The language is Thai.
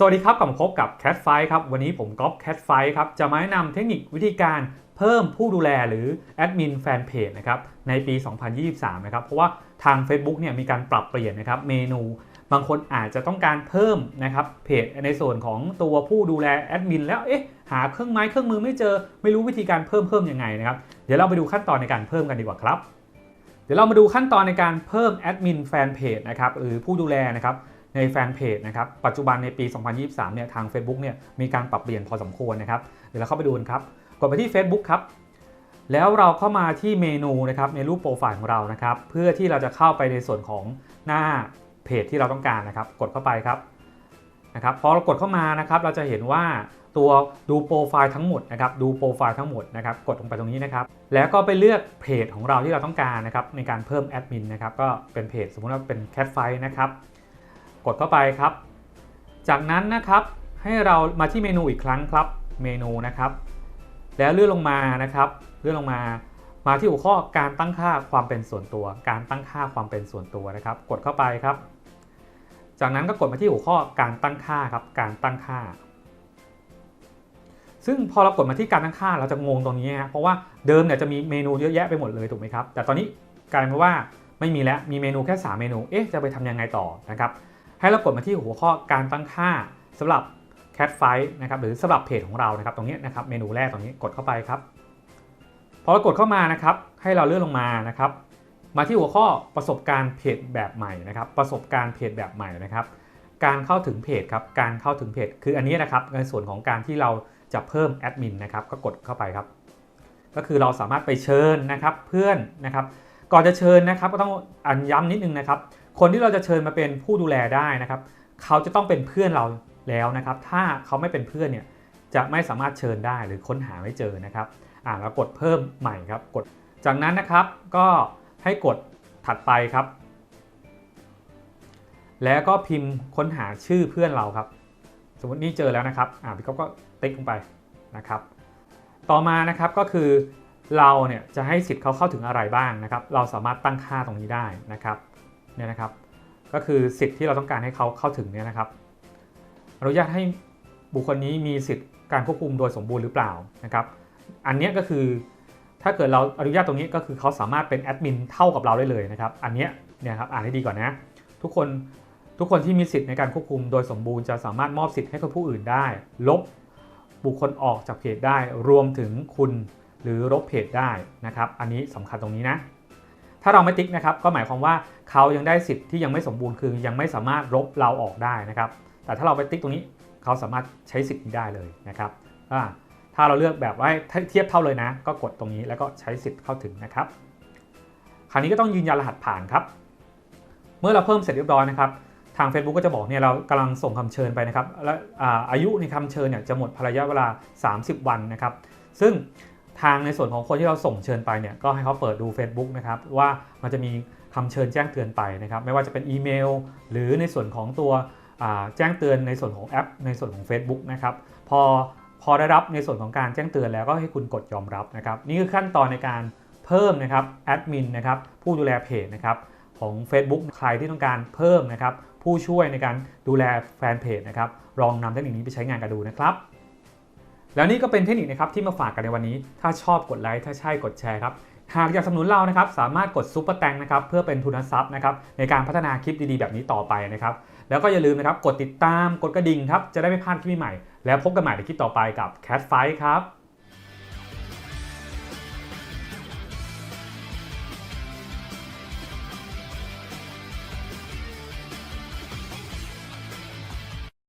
สวัสดีครับกลับมาพบกับ Cat f i ครับ วันนี้ผมก๊อฟ Cat f i ครับ จะมาแนะนำเทคนิควิธีการเพิ่มผู้ดูแลหรือแอดมินแฟนเพจนะครับในปี 2023 นะครับ เพราะว่าทาง Facebook เนี่ยมีการปรับเปลี่ยนนะครับเมนู บางคนอาจจะต้องการเพิ่มนะครับเพจในส่วนของตัวผู้ดูแลแอดมินแล้วเอ๊ะหาเครื่องไม้เครื่องมือไม่เจอไม่รู้วิธีการเพิ่มเพิ่มยังไงนะครับเดี๋ยวเราไปดูขั้นตอนในการเพิ่มกันดีกว่าครับ เดี๋ยวเรามาดูขั้นตอนในการเพิ่มแอดมินแฟนเพจนะครับหรือผู้ดูแลนะครับ ในแฟนเพจนะครับ ปัจจุบันในปี 2023 เนี่ยทาง Facebook เนี่ยมีการปรับเปลี่ยนพอสมควรนะครับ เดี๋ยวเราเข้าไปดูกันครับ กดไปที่ Facebook ครับ แล้วเราเข้ามาที่เมนูนะครับในรูปโปรไฟล์ของเรานะครับ เพื่อที่เราจะเข้าไปในส่วนของหน้าเพจที่เราต้องการนะครับ กดเข้าไปครับนะครับ พอเรากดเข้ามานะครับ เราจะเห็นว่าตัวดูโปรไฟล์ทั้งหมดนะครับ ดูโปรไฟล์ทั้งหมดนะครับ กดลงไปตรงนี้นะครับ แล้วก็ไปเลือกเพจของเราที่เราต้องการนะครับ ในการเพิ่มแอดมินนะครับ ก็เป็นเพจสมมุติว่าเป็นแคทไฟนะครับ ดเข้าไปครับ จากนั้นนะครับให้เรามาที่เมนูอีกครั้งครับ เมนูนะครับ แล้วเลื่อนลงมานะครับ เลื่อนลงมา มาที่หัวข้อการตั้งค่าความเป็นส่วนตัว การตั้งค่าความเป็นส่วนตัวนะครับ กดเข้าไปครับ จากนั้นก็กดมาที่หัวข้อการตั้งค่าครับ การตั้งค่า ซึ่งพอเรากดมาที่การตั้งค่าเราจะงงตรงนี้ฮะเพราะว่าเดิมเนี่ยจะมีเมนูเยอะแยะไปหมดเลยถูกไหมครับ แต่ตอนนี้กลายเป็นว่าไม่มีแล้ว มีเมนูแค่ 3 เมนู เอ๊ะ จะไปทำยังไงต่อนะครับ ให้เรากดมาที่หัวข้อการตั้งค่าสำหรับ Cat Fight นะครับหรือสำหรับเพจของเรานะครับตรงนี้นะครับเมนูแรกตรงนี้กดเข้าไปครับพอเรากดเข้ามานะครับให้เราเลื่อนลงมานะครับมาที่หัวข้อประสบการณ์เพจแบบใหม่นะครับประสบการณ์เพจแบบใหม่นะครับการเข้าถึงเพจครับการเข้าถึงเพจคืออันนี้นะครับในส่วนของการที่เราจะเพิ่มแอดมินนะครับก็กดเข้าไปครับ ก็คือเราสามารถไปเชิญนะครับเพื่อนนะครับ ก่อนจะเชิญนะครับก็ต้องอันย้ำนิดนึงนะครับ คนที่เราจะเชิญมาเป็นผู้ดูแลได้นะครับ เขาจะต้องเป็นเพื่อนเราแล้วนะครับ ถ้าเขาไม่เป็นเพื่อนเนี่ยจะไม่สามารถเชิญได้หรือค้นหาไม่เจอนะครับ อ่าเรากดเพิ่มใหม่ครับ กด จากนั้นนะครับก็ให้กดถัดไปครับ แล้วก็พิมพ์ค้นหาชื่อเพื่อนเราครับ สมมตินี่เจอแล้วนะครับ อ่าพี่ก๊อฟก็ติ๊กลงไปนะครับ ต่อมานะครับก็คือเราเนี่ยจะให้สิทธิ์เขาเข้าถึงอะไรบ้างนะครับ เราสามารถตั้งค่าตรงนี้ได้นะครับ เนี่ยนะครับ ก็คือสิทธิ์ที่เราต้องการให้เขาเข้าถึงเนี่ยนะครับ อนุญาตให้บุคคลนี้มีสิทธิ์การควบคุมโดยสมบูรณ์หรือเปล่านะครับ อันนี้ก็คือถ้าเกิดเราอนุญาตตรงนี้ก็คือเขาสามารถเป็นแอดมินเท่ากับเราได้เลยนะครับ อันนี้เนี่ยครับอ่านให้ดีก่อนนะ ทุกคนทุกคนที่มีสิทธิ์ในการควบคุมโดยสมบูรณ์จะสามารถมอบสิทธิ์ให้กับผู้อื่นได้ ลบบุคคลออกจากเพจได้ รวมถึงคุณหรือลบเพจได้นะครับ อันนี้สำคัญตรงนี้นะ ถ้าเราไม่ติ๊กนะครับก็หมายความว่าเขายังได้สิทธิ์ที่ยังไม่สมบูรณ์คือยังไม่สามารถลบเราออกได้นะครับ แต่ถ้าเราไปติ๊กตรงนี้เขาสามารถใช้สิทธิ์นี้ได้เลยนะครับถ้าเราเลือกแบบว่าเทียบเท่าเลยนะ ก็กดตรงนี้แล้วก็ใช้สิทธิ์เข้าถึงนะครับ คราวนี้ก็ต้องยืนยันรหัสผ่านครับ เมื่อเราเพิ่มเสร็จเรียบร้อยนะครับทาง Facebook ก็จะบอกเนี่ยเรากำลังส่งคำเชิญไปนะครับและอายุในคำเชิญเนี่ยจะหมดภาระยะเวลา 30 วันนะครับ ซึ่ง ทางในส่วนของคนที่เราส่งเชิญไปเนี่ยก็ให้เขาเปิดดู Facebook นะครับว่ามันจะมีคำเชิญแจ้งเตือนไปนะครับไม่ว่าจะเป็นอีเมล หรือในส่วนของตัวแจ้งเตือนในส่วนของแอป ในส่วนของ Facebook นะครับพอพอได้รับในส่วนของการแจ้งเตือนแล้วก็ให้คุณกดยอมรับนะครับนี่คือขั้นตอนในการเพิ่มนะครับแอดมินนะครับผู้ดูแลเพจนะครับของ Facebook ใครที่ต้องการเพิ่มนะครับผู้ช่วยในการดูแลแฟนเพจนะครับลองนำเทคนิคนี้ไปใช้งานกันดูนะครับ แล้วนี่ก็เป็นเทคนิคนะครับที่มาฝากกันในวันนี้ ถ้าชอบกดไลค์ ถ้าใช่กดแชร์ครับ หากอยากสนับสนุนเรานะครับ สามารถกดซุปเปอร์แตงนะครับเพื่อเป็นทุนทรัพย์นะครับในการพัฒนาคลิปดีๆ แบบนี้ต่อไปนะครับ แล้วก็อย่าลืมนะครับกดติดตาม กดกระดิ่งครับ จะได้ไม่พลาดคลิปใหม่ แล้วพบกันใหม่ในคลิปต่อไปกับ Cat Fight ครับ